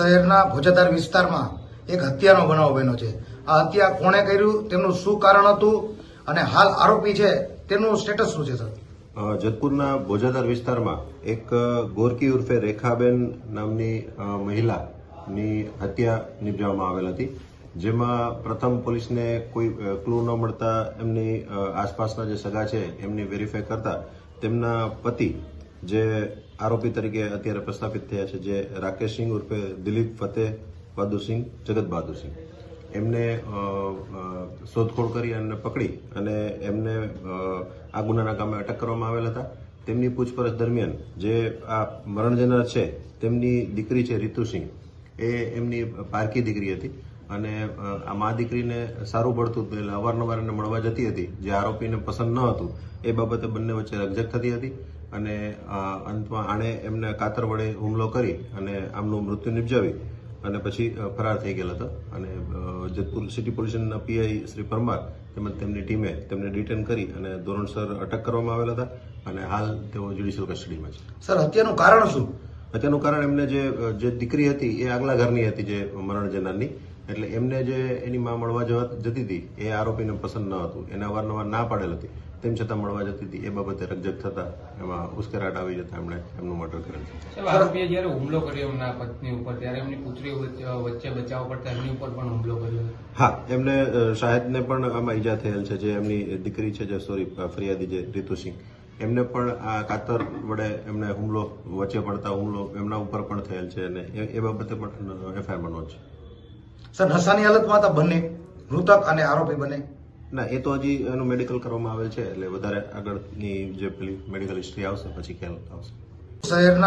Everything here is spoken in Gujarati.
શહેરના ભોજાદાર વિસ્તારમાં એક હત્યાનો બનાવ બન્યો છે. આ હત્યા કોણે કર્યું, તેમનું શું કારણ હતું અને હાલ આરોપી છે, તેનું સ્ટેટસ શું છે, સર? જતપુરના ભોજાદાર વિસ્તારમાં એક ગોરકી ઉર્ફે રેખાબેન નામની મહિલાની હત્યા નિપજાવવામાં આવેલ હતી. જેમાં પ્રથમ પોલીસને કોઈ ક્લુ ન મળતા એમની આસપાસના જે સગા છે, એમની વેરીફાઈ કરતા તેમના પતિ જે આરોપી તરીકે અત્યારે પ્રસ્થાપિત થયા છે જે રાકેશ સિંહ ઉર્ફે દિલીપ ફતેહ બહાદુરસિંહ જગત બહાદુરસિંહ એમને અ, અ, શોધખોળ કરી અને પકડી અને એમને આ ગુનાના કામે અટક કરવામાં આવેલ હતા. તેમની પૂછપરછ દરમિયાન જે આ મરણ જનાર છે તેમની દીકરી છે રીતુસિંહ એ એમની પારકી દીકરી હતી અને આ મા દીકરીને સારું પડતું હતું એટલે અવારનવાર એને મળવા જતી હતી. જે આરોપીને પસંદ ન હતું એ બાબતે બંને વચ્ચે રકઝક થતી હતી. અને અંતમાં આણે એમને કાતર વડે હુમલો કરી અને આમનું મૃત્યુ નિપજાવી અને પછી ફરાર થઈ ગયેલા હતો. અને જેતપુર સિટી પોલીસના પીઆઈ શ્રી પરમાર તેમજ તેમની ટીમે તેમને ડિટેન કરી અને ધોરણસર અટક કરવામાં આવેલ હતા અને હાલ તેઓ જ્યુડિશિયલ કસ્ટડીમાં છે. સર હત્યાનું કારણ શું? અત્યારનું કારણ એમને જે જે દીકરી હતી એ આગલા ઘરની હતી જે મરણ જનારની. એટલે એમને જે એની માં મળવા જવા- જતી હતી એ આરોપીને પસંદ ન હતું. એને અવારનવાર ના પાડેલ હતી. તેમ છતાં મળવા જતી હતી. એ બાબતે રકજક થતા એમાં ઉશ્કેરાટ આવી જતા એમણે એમનું મર્ડર કરેલ છે. આરોપીએ જયારે હુમલો કર્યો એમના પત્ની ઉપર ત્યારે એમની પુત્રી વચ્ચે બચાવ કરતા એમની ઉપર પણ હુમલો કર્યો હા એમને શાહેદને પણ આમાં ઈજા થયેલ છે. જે એમની દીકરી છે જે સોરી ફરિયાદી જે રીતુસિંહ એમને પણ આ કાતર વડે એમને હુમલો વચ્ચે પડતા હુમલો એમના ઉપર પણ થયેલ છે અને એ- એ બાબતે પણ એફઆઈઆરમાં નોંધ છે. સર નશાની હાલતમાં હતા બંને મૃતક અને આરોપી બંને. ના એ તો હજી એનું મેડિકલ કરવામાં આવેલ છે એટલે વધારે આગળની જે પેલી મેડિકલ હિસ્ટ્રી આવશે પછી ખ્યાલ આવશે. શહેરના